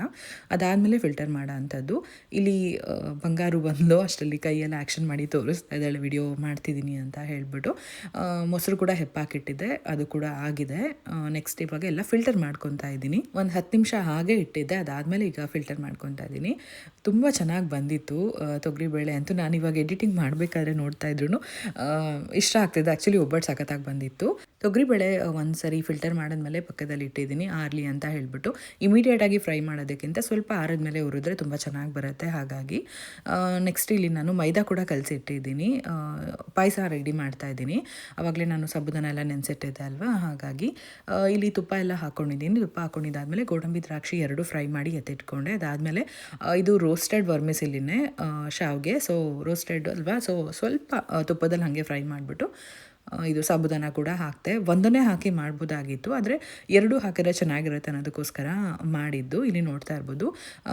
A: ಅದಾದಮೇಲೆ ಫಿಲ್ಟರ್ ಮಾಡೋ ಅಂಥದ್ದು. ಇಲ್ಲಿ ಬಂಗಾರು ಬಂದು ಅಷ್ಟರಲ್ಲಿ ಕೈಯೆಲ್ಲ ಆ್ಯಕ್ಷನ್ ಮಾಡಿ ತೋರಿಸ್ತಾ ಇದ್ದಾಳೆ. ವಿಡಿಯೋ ಮಾಡ್ತಿದ್ದೀನಿ ಅಂತ ಹೇಳ್ಬಿಟ್ಟು ಮೊಸರು ಕೂಡ ಹೆಪ್ಪಾಕಿಟ್ಟಿದ್ದೆ ಅದು ಕೂಡ ಆಗಿದೆ. ನೆಕ್ಸ್ಟ್ ಇವಾಗ ಎಲ್ಲ ಫಿಲ್ಟರ್ ಮಾಡ್ಕೊತಾ ಇದ್ದೀನಿ. ಒಂದು ಹತ್ತು ನಿಮಿಷ ಹಾಗೆ ಇಟ್ಟಿದ್ದೆ, ಅದಾದಮೇಲೆ ಈಗ ಫಿಲ್ಟರ್ ಮಾಡ್ಕೊತಾ ಇದ್ದೀನಿ. ತುಂಬ ಚೆನ್ನಾಗಿ ಬಂದಿತ್ತು ತೊಗರಿಬೇಳೆ ಅಂತೂ ನಾನು ಇವಾಗ ಎಡಿಟಿಂಗ್ ಮಾಡಬೇಕಾದ್ರೆ ನೋಡ್ತಾ ಇದ್ರು ಇಷ್ಟ ಆಗ್ತಿದೆ. ಆ್ಯಕ್ಚುಲಿ ಒಬ್ಬಟ್ಟು ಸಖತ್ತಾಗಿ ಬಂದಿತ್ತು. ತೊಗರಿಬೇಳೆ ಒಂದು ಸರಿ ಫಿಲ್ಟರ್ ಮಾಡಿದ್ಮೇಲೆ ಪಕ್ಕದಲ್ಲಿ ಇಟ್ಟಿದ್ದೀನಿ, ಆರ್ಲಿ ಅಂತ ಹೇಳ್ಬಿಟ್ಟು. ಇಮಿಡಿಯೇಟಾಗಿ ಫ್ರೈ ಮಾಡೋದಕ್ಕಿಂತ ಸ್ವಲ್ಪ ಆರಿದ್ಮೇಲೆ ಉರಿದ್ರೆ ತುಂಬ ಚೆನ್ನಾಗಿ ಬರುತ್ತೆ ಹಾಗಾಗಿ. ನೆಕ್ಸ್ಟ್ ಇಲ್ಲಿ ನಾನು ಮೈದಾ ಕೂಡ ಕಲಸಿ ಇಟ್ಟಿದ್ದೀನಿ ಪಾಯಸ ರೆಡಿ ಮಾಡ್ತಾ ಇದ್ದೀನಿ. ಆವಾಗಲೇ ನಾನು ಸಬ್ಬುದನ ಎಲ್ಲ ನೆನೆಸಿಟ್ಟಿದ್ದೆ ಅಲ್ವಾ? ಹಾಗಾಗಿ ಇಲ್ಲಿ ತುಪ್ಪ ಎಲ್ಲ ಹಾಕ್ಕೊಂಡಿದ್ದೀನಿ ತುಪ್ಪ ಹಾಕ್ಕೊಂಡಿದ್ದಾದಮೇಲೆ ಗೋಡಂಬಿ ದ್ರಾಕ್ಷಿ ಎರಡು ಫ್ರೈ ಮಾಡಿ ಎತ್ತಿಟ್ಕೊಂಡೆ. ಅದಾದಮೇಲೆ ಇದು ರೋಸ್ಟೆಡ್ ವರ್ಮಿಸಿಲಿನೇ ಶಾವ್ಗೆ. ಸೊ ರೋಸ್ಟೆಡ್ ಅಲ್ವಾ? ಸೊ ಸ್ವಲ್ಪ ತುಪ್ಪದಲ್ಲಿ ಹಾಗೆ ಫ್ರೈ ಮಾಡಿಬಿಟ್ಟು ಇದು ಸಾಬುದಾನ ಕೂಡ ಹಾಕ್ತೆ. ಒಂದನ್ನೇ ಹಾಕಿ ಮಾಡ್ಬೋದಾಗಿತ್ತು, ಆದರೆ ಎರಡು ಹಾಕಿದ್ರೆ ಚೆನ್ನಾಗಿರುತ್ತೆ ಅನ್ನೋದಕ್ಕೋಸ್ಕರ ಮಾಡಿದ್ದು. ಇಲ್ಲಿ ನೋಡ್ತಾ ಇರ್ಬೋದು.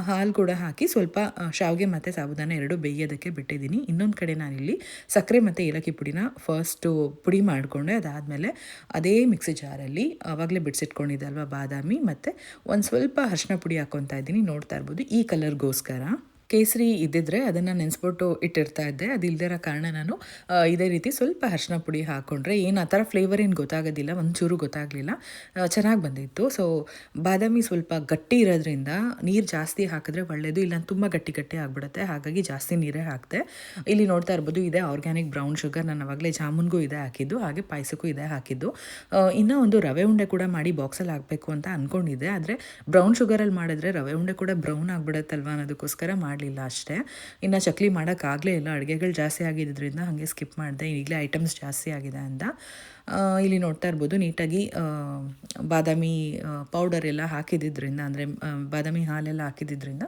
A: ಹಾಲು ಕೂಡ ಹಾಕಿ ಸ್ವಲ್ಪ ಶಾವಿಗೆ ಮತ್ತು ಸಾಬುದಾನ ಎರಡು ಬೇಯೋದಕ್ಕೆ ಬಿಟ್ಟಿದ್ದೀನಿ. ಇನ್ನೊಂದು ಕಡೆ ನಾನಿಲ್ಲಿ ಸಕ್ಕರೆ ಮತ್ತು ಏಲಕ್ಕಿ ಪುಡಿನ ಫಸ್ಟು ಪುಡಿ ಮಾಡಿಕೊಂಡೆ. ಅದಾದಮೇಲೆ ಅದೇ ಮಿಕ್ಸಿ ಜಾರಲ್ಲಿ ಆವಾಗಲೇ ಬಿಡಿಸಿಟ್ಕೊಂಡಿದ್ದಲ್ವ ಬಾದಾಮಿ, ಮತ್ತು ಒಂದು ಸ್ವಲ್ಪ ಅರ್ಶಿನ ಪುಡಿ ಹಾಕ್ಕೊತಾ ಇದ್ದೀನಿ. ನೋಡ್ತಾ ಇರ್ಬೋದು ಈ ಕಲರ್ಗೋಸ್ಕರ ಕೇಸರಿ ಇದ್ದಿದ್ರೆ ಅದನ್ನು ನೆನೆಸ್ಬಿಟ್ಟು ಇಟ್ಟಿರ್ತಾ ಇದ್ದೆ. ಅದು ಇಲ್ದಿರೋ ಕಾರಣ ನಾನು ಇದೇ ರೀತಿ ಸ್ವಲ್ಪ ಅರಿಶಿನ ಪುಡಿ ಹಾಕ್ಕೊಂಡ್ರೆ ಏನು ಆ ಥರ ಫ್ಲೇವರ್ ಏನು ಗೊತ್ತಾಗೋದಿಲ್ಲ, ಒಂಚೂರು ಗೊತ್ತಾಗಲಿಲ್ಲ. ಚೆನ್ನಾಗಿ ಬಂದಿತ್ತು. ಸೊ ಬಾದಾಮಿ ಸ್ವಲ್ಪ ಗಟ್ಟಿ ಇರೋದ್ರಿಂದ ನೀರು ಜಾಸ್ತಿ ಹಾಕಿದ್ರೆ ಒಳ್ಳೆಯದು ಇಲ್ಲ ತುಂಬ ಗಟ್ಟಿ ಗಟ್ಟಿ ಆಗಿಬಿಡುತ್ತೆ. ಹಾಗಾಗಿ ಜಾಸ್ತಿ ನೀರೇ ಹಾಕ್ತೆ ಇಲ್ಲಿ ನೋಡ್ತಾ ಇರ್ಬೋದು ಇದೆ ಆರ್ಗ್ಯಾನಿಕ್ ಬ್ರೌನ್ ಶುಗರ್ ನಾನು ಅವಾಗಲೇ ಜಾಮೂನ್ಗೂ ಇದೇ ಹಾಕಿದ್ದು, ಹಾಗೆ ಪಾಯಸಕ್ಕೂ ಇದೇ ಹಾಕಿದ್ದು. ಇನ್ನೂ ಒಂದು ರವೆ ಉಂಡೆ ಕೂಡ ಮಾಡಿ ಬಾಕ್ಸಲ್ಲಿ ಹಾಕಬೇಕು ಅಂತ ಅಂದ್ಕೊಂಡಿದ್ದೆ ಆದರೆ ಬ್ರೌನ್ ಶುಗರಲ್ಲಿ ಮಾಡಿದ್ರೆ ರವೆ ಉಂಡೆ ಕೂಡ ಬ್ರೌನ್ ಆಗಿಬಿಡುತ್ತಲ್ವ ಅನ್ನೋದಕ್ಕೋಸ್ಕರ ಮಾಡಲಿಲ್ಲ ಅಷ್ಟೇ. ಇನ್ನು ಚಕ್ಲಿ ಮಾಡೋಕ್ಕಾಗಲೇ ಇಲ್ಲ. ಅಡುಗೆಗಳು ಜಾಸ್ತಿ ಆಗಿದ್ದರಿಂದ ಹಾಗೆ ಸ್ಕಿಪ್ ಮಾಡಿದೆ. ಈಗಲೇ ಐಟಮ್ಸ್ ಜಾಸ್ತಿ ಆಗಿದೆ ಅಂತ. ಇಲ್ಲಿ ನೋಡ್ತಾ ಇರ್ಬೋದು, ನೀಟಾಗಿ ಬಾದಾಮಿ ಪೌಡರ್ ಎಲ್ಲ ಹಾಕಿದ್ದರಿಂದ ಅಂದರೆ ಬಾದಾಮಿ ಹಾಲೆಲ್ಲ ಹಾಕಿದ್ದರಿಂದ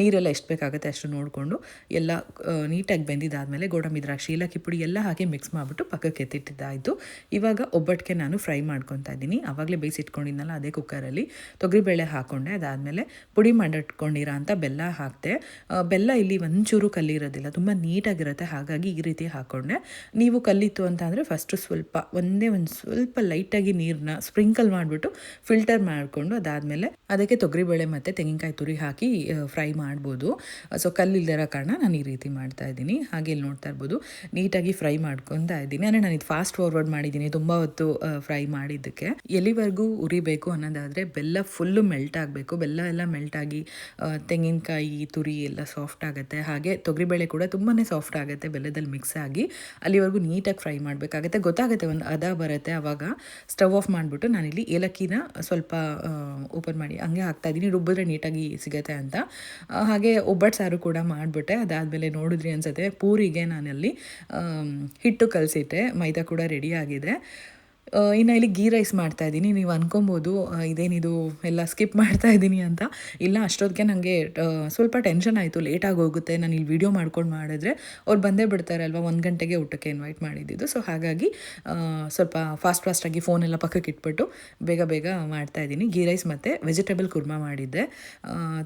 A: ನೀರೆಲ್ಲ ಎಷ್ಟು ಬೇಕಾಗುತ್ತೆ ಅಷ್ಟು ನೋಡಿಕೊಂಡು, ಎಲ್ಲ ನೀಟಾಗಿ ಬೆಂದಿದ್ದಾದಮೇಲೆ ಗೋಡಂಬಿ, ದ್ರಾಕ್ಷಿ ಏಲಕ್ಕಿ ಪುಡಿ ಎಲ್ಲ ಹಾಕಿ ಮಿಕ್ಸ್ ಮಾಡಿಬಿಟ್ಟು ಪಕ್ಕಕ್ಕೆ ಎತ್ತಿಟ್ಟಿದ್ದಾಯಿತು. ಇವಾಗ ಒಬ್ಬಟ್ಟಿಗೆ ನಾನು ಫ್ರೈ ಮಾಡ್ಕೊತಾ ಇದ್ದೀನಿ. ಆವಾಗಲೇ ಬೇಯಿಸಿಟ್ಕೊಂಡಿದ್ನಲ್ಲ, ಅದೇ ಕುಕ್ಕರಲ್ಲಿ ತೊಗರಿಬೇಳೆ ಹಾಕ್ಕೊಂಡೆ ಅದಾದಮೇಲೆ ಪುಡಿ ಮಾಡಿಟ್ಕೊಂಡಿರೋ ಅಂತ ಬೆಲ್ಲ ಹಾಕ್ತೆ. ಬೆಲ್ಲ ಇಲ್ಲಿ ಒಂಚೂರು ಕಲ್ಲಿರೋದಿಲ್ಲ, ತುಂಬ ನೀಟಾಗಿರುತ್ತೆ, ಹಾಗಾಗಿ ಈ ರೀತಿ ಹಾಕ್ಕೊಂಡೆ ನೀವು ಕಲ್ಲಿತ್ತು ಅಂತ ಅಂದರೆ ಫಸ್ಟು ಸ್ವಲ್ಪ ಒಂದು ಒಂದೇ ಒಂದು ಸ್ವಲ್ಪ ಲೈಟಾಗಿ ನೀರನ್ನ ಸ್ಪ್ರಿಂಕಲ್ ಮಾಡಿಬಿಟ್ಟು ಫಿಲ್ಟರ್ ಮಾಡಿಕೊಂಡು ಅದಾದಮೇಲೆ ಅದಕ್ಕೆ ತೊಗರಿಬೇಳೆ ಮತ್ತು ತೆಂಗಿನಕಾಯಿ ತುರಿ ಹಾಕಿ ಫ್ರೈ ಮಾಡ್ಬೋದು. ಸೊ ಕಲ್ಲಿಲ್ದಿರೋ ಕಾರಣ ನಾನು ಈ ರೀತಿ ಮಾಡ್ತಾ ಇದ್ದೀನಿ. ಹಾಗೆ ಇಲ್ಲಿ ನೋಡ್ತಾ ಇರ್ಬೋದು. ನೀಟಾಗಿ ಫ್ರೈ ಮಾಡ್ಕೊತಾ ಇದ್ದೀನಿ. ಅಂದರೆ ನಾನು ಇದು ಫಾಸ್ಟ್ ಫಾರ್ವರ್ಡ್ ಮಾಡಿದ್ದೀನಿ. ತುಂಬ ಹೊತ್ತು ಫ್ರೈ ಮಾಡಿದ್ದಕ್ಕೆ. ಎಲ್ಲಿವರೆಗೂ ಉರಿಬೇಕು ಅನ್ನೋದಾದರೆ ಬೆಲ್ಲ ಫುಲ್ಲು ಮೆಲ್ಟ್ ಆಗಬೇಕು. ಬೆಲ್ಲ ಎಲ್ಲ ಮೆಲ್ಟ್ ಆಗಿ ತೆಂಗಿನಕಾಯಿ, ತುರಿ ಎಲ್ಲ ಸಾಫ್ಟ್ ಆಗುತ್ತೆ. ಹಾಗೆ ತೊಗರಿಬೇಳೆ ಕೂಡ ತುಂಬಾ ಸಾಫ್ಟ್ ಆಗುತ್ತೆ. ಬೆಲ್ಲದಲ್ಲಿ ಮಿಕ್ಸ್ ಆಗಿ ಅಲ್ಲಿವರೆಗೂ ನೀಟಾಗಿ ಫ್ರೈ ಮಾಡಬೇಕಾಗುತ್ತೆ. ಗೊತ್ತಾಗುತ್ತೆ ಒಂದು ಅದ ಬರುತ್ತೆ ಆವಾಗ ಸ್ಟವ್ ಆಫ್ ಮಾಡಿಬಿಟ್ಟು ನಾನಿಲ್ಲಿ ಏಲಕ್ಕಿನ ಸ್ವಲ್ಪ ಓಪನ್ ಮಾಡಿ, ಹಂಗೆ ಹಾಕ್ತಾ ಇದ್ದೀನಿ ರುಬ್ಬಿದ್ರೆ ನೀಟಾಗಿ ಸಿಗುತ್ತೆ ಅಂತ. ಹಾಗೆ ಒಬ್ಬಟ್ಟು ಸಾರು ಕೂಡ ಮಾಡಿಬಿಟ್ಟೆ. ಅದಾದಮೇಲೆ ನೋಡಿದ್ರಿ ಅನ್ಸುತ್ತೆ, ಪೂರಿಗೆ ನಾನಲ್ಲಿ ಹಿಟ್ಟು ಕಲಸಿಟ್ಟೆ. ಮೈದಾ ಕೂಡ ರೆಡಿ ಆಗಿದೆ. ಇನ್ನು ಇಲ್ಲಿ ಗೀ ರೈಸ್ ಮಾಡ್ತಾ ಇದ್ದೀನಿ. ನೀವು ಅನ್ಕೊಬೋದು ಇದೇನಿದು, ಎಲ್ಲ ಸ್ಕಿಪ್ ಮಾಡ್ತಾ ಇದ್ದೀನಿ ಅಂತ. ಇಲ್ಲ, ಅಷ್ಟೊತ್ತಿಗೆ ನನಗೆ ಸ್ವಲ್ಪ ಟೆನ್ಷನ್ ಆಯಿತು ಲೇಟಾಗಿ ಹೋಗುತ್ತೆ. ನಾನು ಇಲ್ಲಿ ವಿಡಿಯೋ ಮಾಡ್ಕೊಂಡು ಮಾಡಿದ್ರೆ ಅವ್ರು ಬಂದೇ ಬಿಡ್ತಾರೆ ಅಲ್ವಾ, ಒಂದು ಗಂಟೆಗೆ ಊಟಕ್ಕೆ ಇನ್ವೈಟ್ ಮಾಡಿದ್ದಿದ್ದು ಸೊ ಹಾಗಾಗಿ ಸ್ವಲ್ಪ ಫಾಸ್ಟ್ ಫಾಸ್ಟಾಗಿ ಫೋನೆಲ್ಲ ಪಕ್ಕಕ್ಕೆ ಇಟ್ಬಿಟ್ಟು ಬೇಗ ಬೇಗ ಮಾಡ್ತಾ ಇದ್ದೀನಿ. ಗೀ ರೈಸ್ ಮತ್ತು ವೆಜಿಟೇಬಲ್ ಕುರ್ಮಾ ಮಾಡಿದ್ದೆ.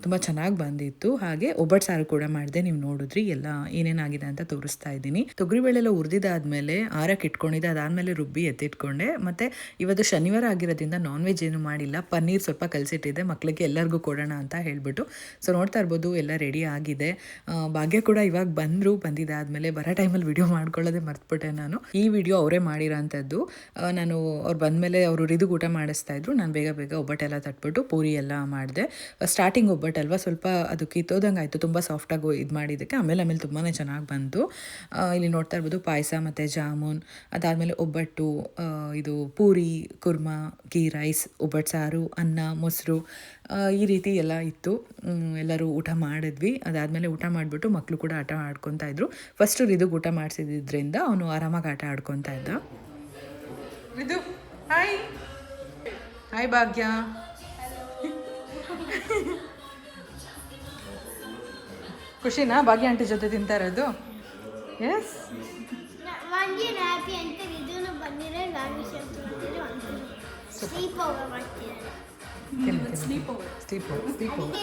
A: ತುಂಬ ಚೆನ್ನಾಗಿ ಬಂದಿತ್ತು. ಹಾಗೆ ಒಬ್ಬಟ್ಟು ಸಾರು ಕೂಡ ಮಾಡಿದೆ. ನೀವು ನೋಡಿದ್ರಿ, ಎಲ್ಲ ಏನೇನಾಗಿದೆ ಅಂತ ತೋರಿಸ್ತಾ ಇದ್ದೀನಿ. ತೊಗರಿಬೇಳೆ ಎಲ್ಲ ಹುರಿದಿದ್ದಾದ್ಮೇಲೆ, ಆರಕ್ಕೆ ಇಟ್ಕೊಂಡಿದ್ದೆ. ಅದಾದಮೇಲೆ ರುಬ್ಬಿ ಎತ್ತಿಟ್ಕೊಂಡೆ. ಮತ್ತು ಇವತ್ತು ಶನಿವಾರ ಆಗಿರೋದ್ರಿಂದ ನಾನ್ ವೆಜ್ ಏನು ಮಾಡಿಲ್ಲ. ಪನ್ನೀರ್ ಸ್ವಲ್ಪ ಕಲಿಸಿಟ್ಟಿದೆ ಮಕ್ಕಳಿಗೆ ಎಲ್ಲರಿಗೂ ಕೊಡೋಣ ಅಂತ ಹೇಳಿಬಿಟ್ಟು. ಸೊ ನೋಡ್ತಾ ಇರ್ಬೋದು ಎಲ್ಲ ರೆಡಿ ಆಗಿದೆ. ಭಾಗ್ಯ ಕೂಡ ಇವಾಗ ಬಂದರು ಬಂದಿದ್ದಾದಮೇಲೆ ಬರೋ ಟೈಮಲ್ಲಿ ವಿಡಿಯೋ ಮಾಡ್ಕೊಳ್ಳೋದೇ ಮರ್ತ್ಬಿಟ್ಟೆ ನಾನು. ಈ ವಿಡಿಯೋ ಅವರೇ ಮಾಡಿರೋಂಥದ್ದು. ನಾನು ಅವ್ರು ಬಂದಮೇಲೆ ಅವರು ರಿದುಗೆ ಊಟ ಮಾಡಿಸ್ತಾ ಇದ್ರು. ನಾನು ಬೇಗ ಬೇಗ ಒಬ್ಬಟ್ಟೆಲ್ಲ ತಟ್ಬಿಟ್ಟು ಪೂರಿ ಎಲ್ಲ ಮಾಡಿದೆ. ಸ್ಟಾರ್ಟಿಂಗ್ ಒಬ್ಬಟ್ಟಲ್ವ ಸ್ವಲ್ಪ ಅದು ಕಿತ್ತೋದಂಗೆ ಆಯಿತು. ತುಂಬ ಸಾಫ್ಟಾಗಿ ಇದು ಮಾಡಿದ್ದಕ್ಕೆ. ಆಮೇಲೆ ಆಮೇಲೆ ತುಂಬಾ ಚೆನ್ನಾಗಿ ಬಂತು. ಇಲ್ಲಿ ನೋಡ್ತಾ ಇರ್ಬೋದು ಪಾಯಸ ಮತ್ತು ಜಾಮೂನ್, ಅದಾದಮೇಲೆ ಒಬ್ಬಟ್ಟು ಇದು ಪೂರಿ ಕುರ್ಮಾ ಗೀ ರೈಸ್ ಒಬ್ಬಟ್ಟು ಸಾರು ಅನ್ನ ಮೊಸರು ಆ, ಈ ರೀತಿ ಎಲ್ಲ ಇತ್ತು. ಎಲ್ಲರೂ ಊಟ ಮಾಡಿದ್ವಿ. ಅದಾದಮೇಲೆ ಊಟ ಮಾಡಿಬಿಟ್ಟು ಮಕ್ಕಳು ಕೂಡ ಆಟ ಆಡ್ಕೊತಾ ಇದ್ರು. ಫಸ್ಟು ರಿದು ಊಟ ಮಾಡಿಸಿದ್ರಿಂದ ಅವನು ಆರಾಮಾಗಿ ಆಟ ಆಡ್ಕೊತಾ ಇದ್ದ. ರಿದು ಹಾಯ್ ಹಾಯ್ ಭಾಗ್ಯ. ಖುಷಿನಾ? ಭಾಗ್ಯ ಆಂಟಿ ಜೊತೆ ತಿಂತಾ ಇರೋದು? ಎಸ್
B: ಮಂಜು ಊಟ ಅಂತ ಇದನ್ನು ಬಂದಿರೋ ನಾನು ವಿಷಯ ಸ್ಲೀಪ್ ಓವರ್ ಮಾಡ್ತಿದ್ದಾರೆ
A: sleep over sleep over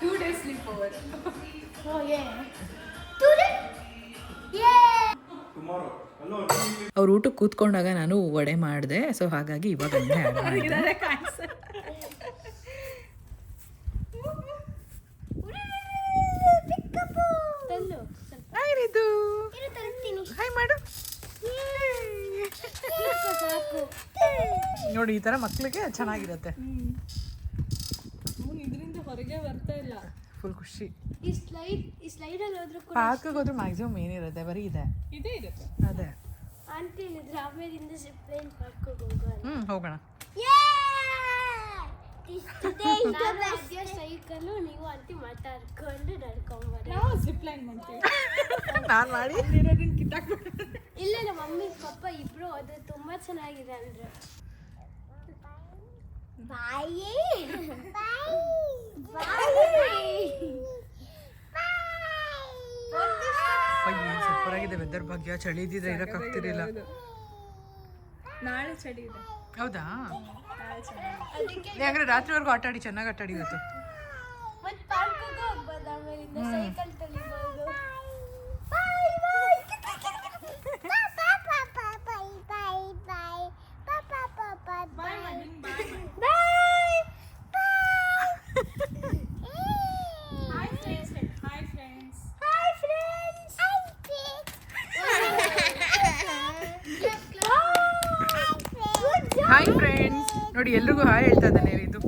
B: two days sleep over oh yeah today ಯೇ
A: ಅವ್ರು ಊಟಕ್ಕೆ ಕೂತ್ಕೊಂಡಾಗ ನಾನು ವಡೆ ಮಾಡಿದೆ ಸೊ ಹಾಗಾಗಿ ಇವಾಗ ಹಾಯ್ ಮಾಡು. ನೋಡಿ ಈ ತರ ಮಕ್ಕಳಿಗೆ ಚೆನ್ನಾಗಿರುತ್ತೆ.
C: ಇದರಿಂದ ಹೊರಗೆ ಬರ್ತಾ ಇಲ್ಲ.
A: ಫುಲ್ ಖುಷಿ.
B: ಈ ಸ್ಲೈಡ್ ಈ ಸ್ಲೈಡಲ್ಲಿ ಹೋದ್ರು ಕೂಡ
A: ಪಾರ್ಕ್ಗೆ ಹೋದ್ರೆ ಮ್ಯಾಕ್ಸಿಮಮ್ ಏನಿರುತ್ತೆ ಬರೀ ಇದೆ.
C: ಇದೇ ಇರುತ್ತೆ.
A: ಅದೇ.
B: ಆಂಟಿ ಹೇಳಿದ್ರು ಆಮೇಲಿಂದ ಪ್ಲೇನ್ ಪಾರ್ಕ್ ಹೋಗೋಣ
A: ಹ್ಞೂ ಹೋಗೋಣ.
B: ಸೈಕಲ್ ನೀವು ಅಂತಿ ಮಾತಾಡ್ಕೊಂಡು ನಡ್ಕೊಂಬರ್ರಿ
C: ನಾವು ಜಿಪ್ ಲೈನ್ ಮಾಡ್ತೀವಿ.
A: ನಾನು ಮಾಡಿ?
C: ಇರೋದನ್ನ ಕಿತ್ತಾಕ್ಬಿಟ್ಟು
B: ಇಲ್ಲ ನಮ್ಮ ಮಮ್ಮಿ ಪಪ್ಪ ಇಬ್ರು ಅದು ತುಂಬಾ ಚೆನ್ನಾಗಿದೆ ಅಂದ್ರೆ. ಬಾಯಿ.
A: ಸೂಪರ್ ಆಗಿದೆ ವೆದರ್ ಭಾಗ್ಯ. ಚಳಿ ಇದ್ದಿದ್ರೆ ಇರೋಕ್ಕಾಗ್ತಿರ್ಲಿಲ್ಲ
C: ನಾಳೆ ಚಳಿ ಇದೆ.
A: ಹೌದಾ?
C: ನಾಳೆ ಚಳಿ
A: ಯಾಕಂದ್ರೆ ರಾತ್ರಿವರೆಗೂ ಆಟ ಆಡಿ ಚೆನ್ನಾಗಿ ಆಟ ಆಡಿ ಇವತ್ತು.
B: ಮತ್ ಪಾರ್ಕ್
A: ನೋಡಿ ಎಲ್ರಿಗೂ ಹಾಯ್ ಹೇಳ್ತಾ ಇದ್ದಾನೆ ಇದು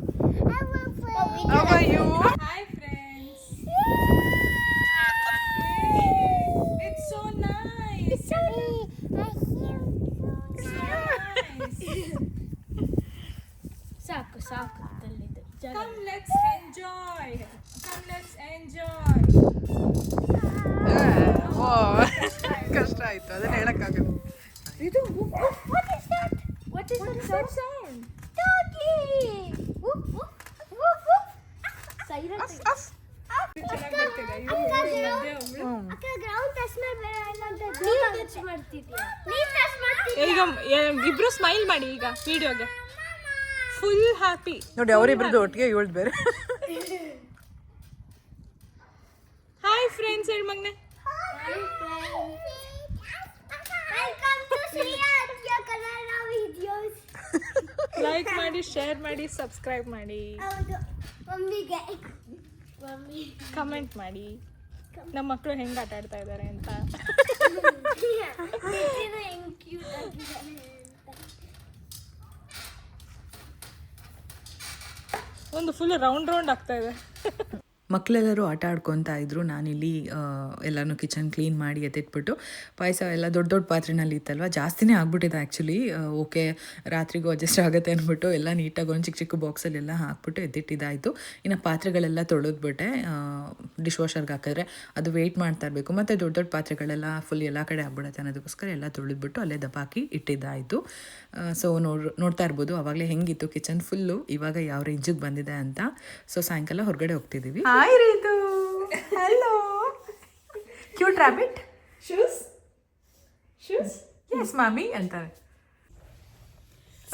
C: ಈಗ ಇಬ್ರು ಸ್ಮೈಲ್ ಮಾಡಿ ಈಗ ವಿಡಿಯೋಗೆ ಫುಲ್ ಹ್ಯಾಪಿ
A: ನೋಡಿ ಅವರಿಬ್ರದ್ದು ಒಟ್ಟಿಗೆ ಇವಳು ಬೇರೆ.
C: ಹಾಯ್ ಫ್ರೆಂಡ್ಸ್ ಹೇಳಿ ಮಗ್ನೆ. ಲೈಕ್ ಮಾಡಿ ಶೇರ್ ಮಾಡಿ ಸಬ್ಸ್ಕ್ರೈಬ್ ಮಾಡಿ.
B: ಹೌದು. ಮಮ್ಮಿಗೆ. ಮಮ್ಮಿ.
C: ಕಮೆಂಟ್ ಮಾಡಿ. ನಮ್ಮ ಮಕ್ಕಳು ಹೆಂಗೆ ಆಟ ಆಡ್ತಾ ಇದ್ದಾರೆ ಅಂತ. ಒಂದು ಫುಲ್ ರೌಂಡ್ ರೌಂಡ್ ಆಗ್ತಾ ಇದೆ.
D: ಮಕ್ಕಳೆಲ್ಲರೂ ಆಟ ಆಡ್ಕೊತಾ ಇದ್ದರು ಇಲ್ಲಿ ಎಲ್ಲನೂ ಕಿಚನ್ ಕ್ಲೀನ್ ಮಾಡಿ ಎತ್ತಿಟ್ಬಿಟ್ಟು ಪಾಯಸ ಎಲ್ಲ ದೊಡ್ಡ ದೊಡ್ಡ ಪಾತ್ರೆನಲ್ಲಿ ಇತ್ತಲ್ವ? ಜಾಸ್ತಿನೇ ಆಗ್ಬಿಟ್ಟಿದೆ ಆ್ಯಕ್ಚುಲಿ ಓಕೆ, ರಾತ್ರಿಗೂ ಅಡ್ಜಸ್ಟ್ ಆಗುತ್ತೆ ಅಂದ್ಬಿಟ್ಟು ಎಲ್ಲ ನೀಟಾಗಿ ಒಂದು ಚಿಕ್ಕ ಚಿಕ್ಕ ಬಾಕ್ಸಲ್ಲೆಲ್ಲ ಹಾಕ್ಬಿಟ್ಟು ಎತ್ತಿಟ್ಟಿದ್ದಾಯಿತು. ಇನ್ನು ಪಾತ್ರೆಗಳೆಲ್ಲ ತೊಳೆದ್ಬಿಟ್ಟೆ. ಡಿಶ್ ವಾಷರ್ಗೆ ಹಾಕಿದ್ರೆ ಅದು ವೆಯ್ಟ್ ಮಾಡ್ತಾ ಇರಬೇಕು. ಮತ್ತು ದೊಡ್ಡ ದೊಡ್ಡ ಪಾತ್ರೆಗಳೆಲ್ಲ ಫುಲ್ ಎಲ್ಲ ಕಡೆ ಆಗ್ಬಿಡುತ್ತೆ ಅನ್ನೋದಕ್ಕೋಸ್ಕರ ಎಲ್ಲ ತೊಳೆದ್ಬಿಟ್ಟು ಅಲ್ಲೇ ದಬ್ಬಾಕಿ ಇಟ್ಟಿದ್ದಾಯಿತು. ಸೊ ನೋಡ್ ನೋಡ್ತಾ ಇರ್ಬೋದು. ಅವಾಗಲೇ ಹೆಂಗಿತ್ತು? ಕಿಚನ್ ಫುಲ್ಲು ಇವಾಗ ಯಾವ ರೇಂಜಿಗೆ ಬಂದಿದೆ ಅಂತ. ಸೊ ಸಾಯಂಕಾಲ ಹೊರಗಡೆ ಹೋಗ್ತಿದ್ದೀವಿ hi Ritu hello cute rabbit shoes shoes yes ಮಾಮಿ ಅಂತಾರೆ.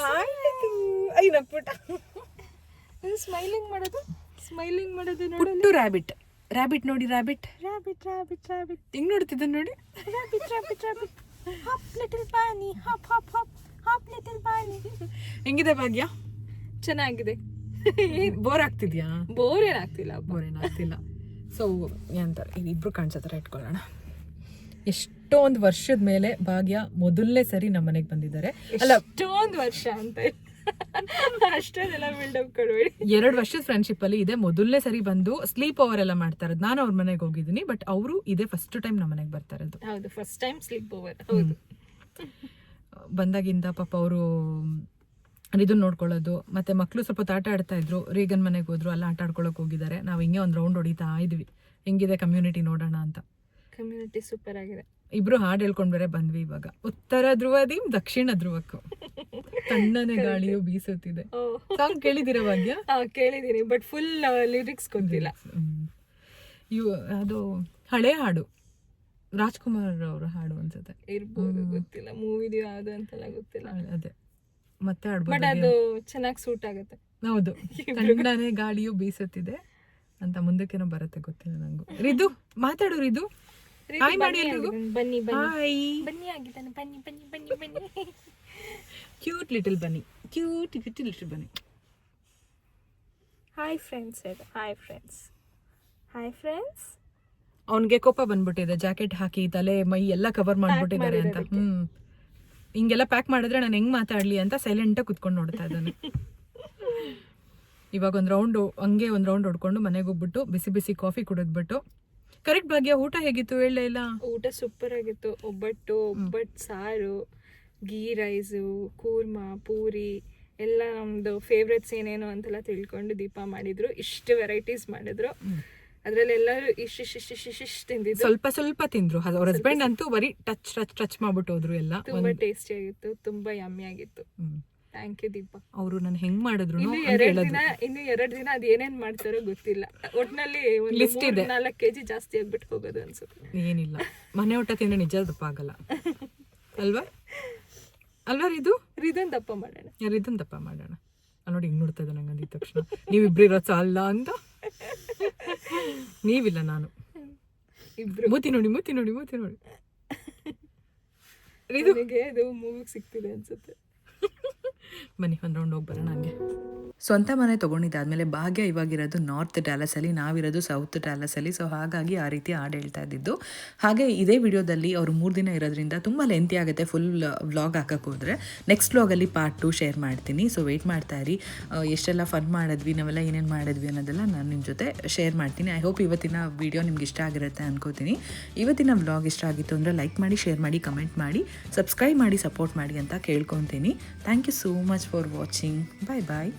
C: ರೀತು ಐ ಪುಟ ಸ್ಮೈಲಿಂಗ್ ಮಾಡೋದು? ಸ್ಮೈಲಿಂಗ್ ಮಾಡೋದು ನೋಡಿ
D: ಪುಟ್ಟು ರ್ಯಾಬಿಟ್ ರ್ಯಾಬಿಟ್ ನೋಡಿ ರ್ಯಾಬಿಟ್
C: ರಾಬಿಟ್ ರಾಬಿಟ್ ರಾಬಿಟ್
D: ಹಿಂಗೆ ನೋಡ್ತಿದ್ದ ನೋಡಿ?
C: Rabbit rabbit rabbit hop little bunny hop hop hop
D: ಹೆಂಗಿದೆ ಭಾಗ್ಯ?
C: ಚೆನ್ನಾಗಿದೆ.
D: ಬೋರ್ ಆಗ್ತಿದ್ಯಾ?
C: ಬೋರ್ ಏನಾಗ್ತಿಲ್ಲ
D: ಬೋರ್ ಏನಾಗ್ತಿಲ್ಲ ಸೊ ಏನಂತಾರೆ ಇಬ್ರು ಕಾಣಿಸೋ ಥರ ಇಟ್ಕೊಳ್ಳೋಣ. ಎಷ್ಟೊಂದು ವರ್ಷದ ಮೇಲೆ ಭಾಗ್ಯ ಮೊದಲನೇ ಸರಿ ನಮ್ಮ ಮನೆಗೆ ಬಂದಿದ್ದಾರೆ. ಅಲ್ಲ
C: ಎಷ್ಟೊಂದು ವರ್ಷ ಅಂತ. ಅಷ್ಟೊಂದೆಲ್ಲ ಬಿಲ್ಡಪ್ ಕೊಡ್ಬೇಡಿ.
D: ಎರಡು ವರ್ಷದ ಫ್ರೆಂಡ್ಶಿಪ್ ಅಲ್ಲಿ ಇದೆ. ಮೊದಲನೇ ಸರಿ ಬಂದು ಸ್ಲೀಪ್ ಓವರ್ ಎಲ್ಲ ಮಾಡ್ತಾ ಇರೋದು. ನಾನು ಅವ್ರ ಮನೆಗೆ ಹೋಗಿದ್ದೀನಿ ಬಟ್ ಅವರು ಇದೇ ಫಸ್ಟ್ ಟೈಮ್ ನಮ್ಮ ಮನೆಗೆ ಬರ್ತಾ ಇರೋದು.
C: ಹೌದು ಫಸ್ಟ್ ಟೈಮ್ ಸ್ಲೀಪ್ ಓವರ್ ಹೌದು.
D: ಬಂದಾಗಿಂದ ಪಾಪ ಅವರು ಇದನ್ನು ನೋಡ್ಕೊಳ್ಳೋದು. ಮತ್ತೆ ಮಕ್ಕಳು ಸ್ವಲ್ಪ ಆಟ ಆಡ್ತಾ ಇದ್ರು. ರೀಗನ್ ಮನೆಗೆ ಹೋದ್ರು ಅಲ್ಲ ಆಟ ಆಡ್ಕೊಳಕ್ ಹೋಗಿದ್ದಾರೆ. ನಾವು ಹಿಂಗೆ ಒಂದು ರೌಂಡ್ ಹೊಡಿತಾ ಇದ್ವಿ. ಹೆಂಗಿದೆ ಕಮ್ಯುನಿಟಿ ನೋಡೋಣ ಅಂತ.
C: ಕಮ್ಯುನಿಟಿ ಸೂಪರ್ ಆಗಿದೆ.
D: ಇಬ್ರು ಹಾಡು ಹೇಳ್ಕೊಂಡು ಬೇರೆ ಬಂದ್ವಿ ಇವಾಗ. ಉತ್ತರ ಧ್ರುವದಿ ದಕ್ಷಿಣ ಧ್ರುವಕ್ಕೂ. ತಣ್ಣನೆ ಗಾಳಿಯು ಬೀಸುತ್ತಿದೆ. ಸಾಂಗ್ ಕೇಳಿದಿರ ಭಾಗ್ಯ?
C: ಕೇಳಿದ್ದೀನಿ ಬಟ್ ಫುಲ್ ಲಿರಿಕ್ಸ್ ಗೊತ್ತಿಲ್ಲ.
D: ಇವು ಅದು ಹಳೆ ಹಾಡು. ರಾಜ್ಕುಮಾರ್ ಅವರು ಹಾಡು ಅನ್ಸುತ್ತೆ
C: ಇರ್ಬೋದು ಗೊತ್ತಿಲ್ಲ ಮೂವಿದು ಯಾವ್ದು ಅಂತೆಲ್ಲ ಗೊತ್ತಿಲ್ಲ.
D: ಅದೇ. ಮತ್ತೆ
C: ಬಟ್ ಅದು ಚೆನ್ನಾಗಿ ಸೂಟ್ ಆಗುತ್ತೆ.
D: ಹೌದು. ಕನ್ನಡನೇ ಗಾಳಿಯು ಬೀಸುತ್ತಿದೆ. ಅಂತ ಮುಂದಕ್ಕೇನೋ ಬರುತ್ತೆ ಗೊತ್ತಿಲ್ಲ ನಂಗು. ರಿದು ಮಾತಾಡು ರಿದು. ಹಾಯ್ ಮಾಡಿ ಎಲ್ರಿಗೂ
C: ಬನ್ನಿ
D: ಹಾಯ್
C: ಬನ್ನಿ ಆಗಿದ್ದಾನೆ ಬನ್ನಿ ಬನ್ನಿ ಬನ್ನಿ ಬನ್ನಿ.
D: Cute little bunny cute little little bunny
C: hi friends ಹೇಳು ಹಾಯ್ ಫ್ರೆಂಡ್ಸ್ ಹಾಯ್ ಫ್ರೆಂಡ್ಸ್
D: ಅವನಿಗೆ ಕೋಪ ಬಂದ್ಬಿಟ್ಟಿದೆ. ಜಾಕೆಟ್ ಹಾಕಿ ತಲೆ ಮೈ ಎಲ್ಲ ಕವರ್ ಮಾಡ್ಬಿಟ್ಟಿದ್ದಾರೆ ಅಂತ. ಹ್ಮ್. ಹಿಂಗೆಲ್ಲ ಪ್ಯಾಕ್ ಮಾಡಿದ್ರೆ ನಾನು ಹೆಂಗ್ ಮಾತಾಡ್ಲಿ ಅಂತ ಸೈಲೆಂಟ್ ಕುತ್ಕೊಂಡು ನೋಡ್ತಾ ಇದ್ದಾನೆ. ಇವಾಗ ಒಂದು ರೌಂಡ್ ಹಂಗೆ ಒಂದು ರೌಂಡ್ ಹೊಡ್ಕೊಂಡು ಮನೆಗೆ ಹೋಗ್ಬಿಟ್ಟು ಬಿಸಿ ಬಿಸಿ ಕಾಫಿ ಕುಡಿದ್ಬಿಟ್ಟು. ಕರೆಕ್ಟ್ ಭಾಗ್ಯ ಊಟ ಹೇಗಿತ್ತು? ಹೇಳಲೇ ಇಲ್ಲ?
C: ಊಟ ಸೂಪರ್ ಆಗಿತ್ತು. ಒಬ್ಬಟ್ಟು ಒಬ್ಬಟ್ಟು ಸಾರು ಗೀ ರೈಸು ಕೂರ್ಮಾ ಪೂರಿ ಎಲ್ಲ ನಮ್ಮದು ಫೇವ್ರೆಟ್ಸ್ ಏನೇನು ಅಂತೆಲ್ಲ ತಿಳ್ಕೊಂಡು ದೀಪ ಮಾಡಿದ್ರು. ಇಷ್ಟು ವೆರೈಟೀಸ್ ಮಾಡಿದ್ರು. ಅದ್ರಲ್ಲಿ ಎಲ್ಲರೂ ಇಶ್ ತಿಂದಿದ್ದು.
D: ಸ್ವಲ್ಪ ಸ್ವಲ್ಪ ತಿಂದ್ರು. ಅವ್ರ ಹಸ್ಬೆಂಡ್ ಅಂತೂ ಬರೀ ಟಚ್ ಟಚ್ ಟಚ್ ಮಾಡ್ಬಿಟ್ಟು ಹೋದ್ರು ಎಲ್ಲ.
C: ತುಂಬಾ ಟೇಸ್ಟಿ ಆಗಿತ್ತು ತುಂಬಾ ಯಮ್ಮಿ ಆಗಿತ್ತು. Thank you Deepa.
D: ಅವರು ನಾನು ಹೆಂಗ್ ಮಾಡಿದ್ರು
C: ಇನ್ನು ಎರಡು ದಿನ ಇನ್ನು ಎರಡು ದಿನ ಅದು ಏನೇನ್ ಮಾಡ್ತಾರೋ ಗೊತ್ತಿಲ್ಲ. ಒಟ್ನಲ್ಲಿ ಒಂದು
D: ಲಿಸ್ಟ್ ಇದೆ.
C: ನಾಲ್ಕು ಕೆಜಿ ಜಾಸ್ತಿ ಆಗ್ಬಿಟ್ಟು ಹೋಗೋದು ಅನ್ಸುತ್ತೆ.
D: ಏನಿಲ್ಲ. ಮನೆ ಊಟ ತಿಂದ್ರೆ ನಿಜ ದಪ್ಪ ಆಗಲ್ಲ ಅಲ್ವಾ? ಅಲ್ವಾ ಇದು
C: ರಿದನ್ ದಪ್ಪ ಮಾಡೋಣ.
D: ರಿದನ್ ದಪ್ಪ ಮಾಡೋಣ. ನೋಡಿ ಹಿಂಗ್ ನೋಡ್ತಾ ಇದ್ದ ನಂಗೆ ಅಂದಿದ ತಕ್ಷಣ. ನೀವಿಬ್ರು ಇರೋ ಸಾಲ ಅಂತ. ನೀವಿಲ್ಲ ನಾನು.
C: ಇಬ್ರು.
D: ಮೂತಿ ನೋಡಿ ಮೂತಿ ನೋಡಿ ಮೂತಿ ನೋಡಿ.
C: ಇದು ಇದು ಮೂವಿಗೆ ಸಿಗ್ತಿದೆ ಅನ್ಸುತ್ತೆ.
D: ಬನ್ನಿ ಒಂದು ರೌಂಡ್ ಹೋಗಿ ಬರೋಣ ಹಂಗೆ. ಸ್ವಂತ ಮನೆ ತೊಗೊಂಡಿದ್ದಾದ್ಮೇಲೆ ಭಾಗ್ಯ ಇವಾಗಿರೋದು ನಾರ್ತ್ ಡ್ಯಾಲಸಲ್ಲಿ ನಾವಿರೋದು ಸೌತ್ ಡ್ಯಾಲಸಲ್ಲಿ ಸೊ ಹಾಗಾಗಿ ಆ ರೀತಿ ಹಾಡು ಹೇಳ್ತಾ ಇದ್ದಿದ್ದು. ಹಾಗೆ ಇದೇ ವಿಡಿಯೋದಲ್ಲಿ ಅವರು ಮೂರು ದಿನ ಇರೋದ್ರಿಂದ ತುಂಬ ಲೆಂತಿ ಆಗುತ್ತೆ. ಫುಲ್ ವ್ಲಾಗ್ ಹಾಕಕ್ಕೆ ಹೋದರೆ. ನೆಕ್ಸ್ಟ್ ವ್ಲಾಗಲ್ಲಿ ಪಾರ್ಟ್ ಟು ಶೇರ್ ಮಾಡ್ತೀನಿ. ಸೊ ವೆಯ್ಟ್ ಮಾಡ್ತಾ ಇರಿ. ಎಷ್ಟೆಲ್ಲ ಫನ್ ಮಾಡಿದ್ವಿ, ನಾವೆಲ್ಲ ಏನೇನು ಮಾಡಿದ್ವಿ ಅನ್ನೋದೆಲ್ಲ ನಾನು ನಿಮ್ಮ ಜೊತೆ ಶೇರ್ ಮಾಡ್ತೀನಿ. ಐ ಹೋಪ್ ಇವತ್ತಿನ ವಿಡಿಯೋ ನಿಮ್ಗೆ ಇಷ್ಟ ಆಗಿರುತ್ತೆ ಅನ್ಕೋತೀನಿ. ಇವತ್ತಿನ ವ್ಲಾಗ್ ಇಷ್ಟ ಆಗಿತ್ತು ಅಂದರೆ ಲೈಕ್ ಮಾಡಿ ಶೇರ್ ಮಾಡಿ ಕಮೆಂಟ್ ಮಾಡಿ ಸಬ್ಸ್ಕ್ರೈಬ್ ಮಾಡಿ ಸಪೋರ್ಟ್ ಮಾಡಿ ಅಂತ ಕೇಳ್ಕೊತೀನಿ. Thank you so much for watching bye bye